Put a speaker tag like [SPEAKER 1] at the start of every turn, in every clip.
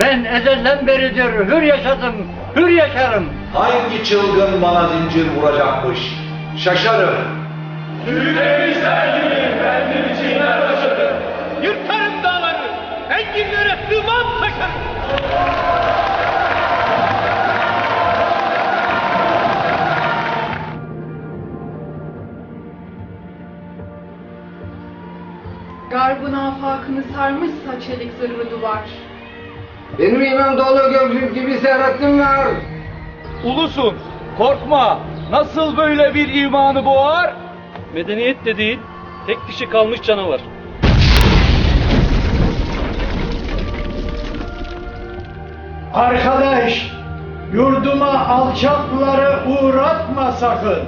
[SPEAKER 1] Ben ezelden beridir hür yaşadım, hür yaşarım.
[SPEAKER 2] Hangi çılgın bana zincir vuracakmış? Şaşarım.
[SPEAKER 3] Yırtarım dağları, enginlere sığmam taşarım.
[SPEAKER 4] Garbın afakını sarmışsa çelik zırhlı duvar.
[SPEAKER 5] Benim imam dolu gökyüzü gibi serhatim var.
[SPEAKER 3] Ulusun, korkma. Nasıl böyle bir imanı boğar?
[SPEAKER 6] Medeniyet de değil, tek kişi kalmış canavar.
[SPEAKER 1] Arkadaş, yurduma alçakları uğratma sakın.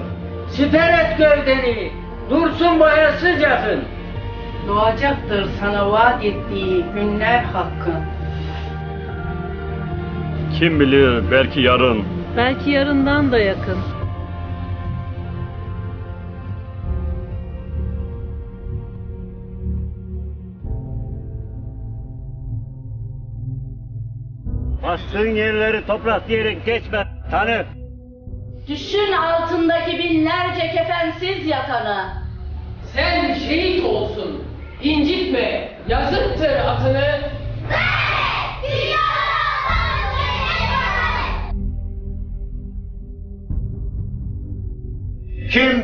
[SPEAKER 5] Siper et gövdeni, dursun boyasız yakın.
[SPEAKER 4] Doğacaktır sana vaat ettiği günler hakkın.
[SPEAKER 6] Kim bilir belki yarın.
[SPEAKER 7] Belki yarından da yakın.
[SPEAKER 1] Bastığın yerleri toprak diyerek geçme, tanı.
[SPEAKER 7] Düşün altındaki binlerce kefensiz yatanı.
[SPEAKER 8] Sen şehit olsun, incitme, yazıktır atını.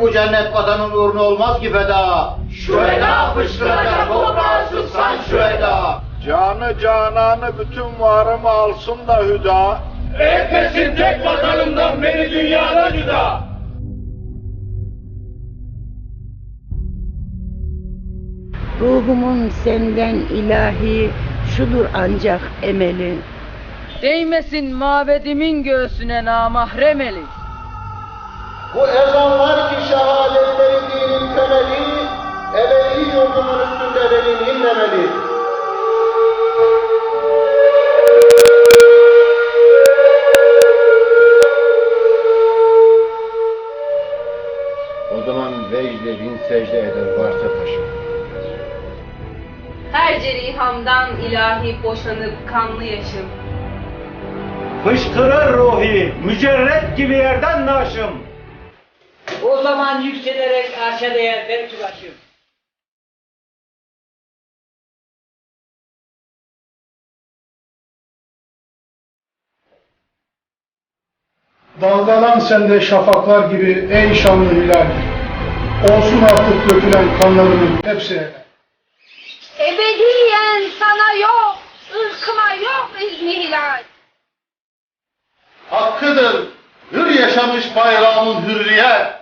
[SPEAKER 1] Bu cennet vatanın uğruna olmaz ki feda? Şu eda fışkıracak toprağı sıksan şu eda.
[SPEAKER 9] Canı cananı bütün varımı alsın da hüda.
[SPEAKER 3] Etmesin tek vatanımdan beni dünyada cüda.
[SPEAKER 7] Ruhumun senden ilahi şudur ancak emeli.
[SPEAKER 4] Değmesin mabedimin göğsüne namahrem eli.
[SPEAKER 1] Bu ezanlar ki şehadetleri dinin temeli, ebedi yurdumun üstünde benim inlemeli. O zaman vecde bin secde eder varsa taşım.
[SPEAKER 7] Her cerihamdan ilahi boşanıp kanlı yaşım.
[SPEAKER 1] Fışkırır ruhi, mücerret gibi yerden naşım.
[SPEAKER 5] O zaman yükselerek arşa değer belki başım.
[SPEAKER 1] Dalgalan sende şafaklar gibi ey şanlı hilal. Olsun artık dökülen kanlarının hepsi.
[SPEAKER 4] Ebediyen sana yok, ırkıma yok izni hilal.
[SPEAKER 1] Hakkıdır hür yaşamış bayrağımın hürriyet.